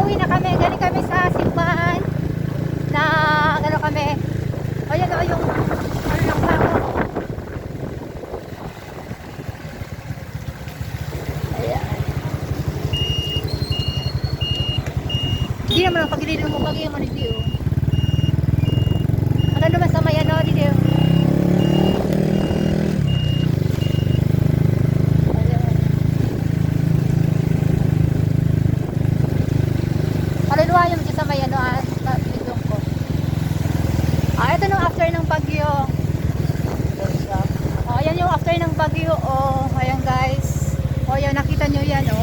pauwi na kami. Galing kami sa simbahan na ano kami. O yan o oh, yung ano lang pa ako. Ayan. Hindi naman ang pagilin ng mukha ngayon manigdi bagyo. Oh, ayan yung after ng bagyo. Oh, ayan guys. Oh, ayan, nakita nyo yan. Oh,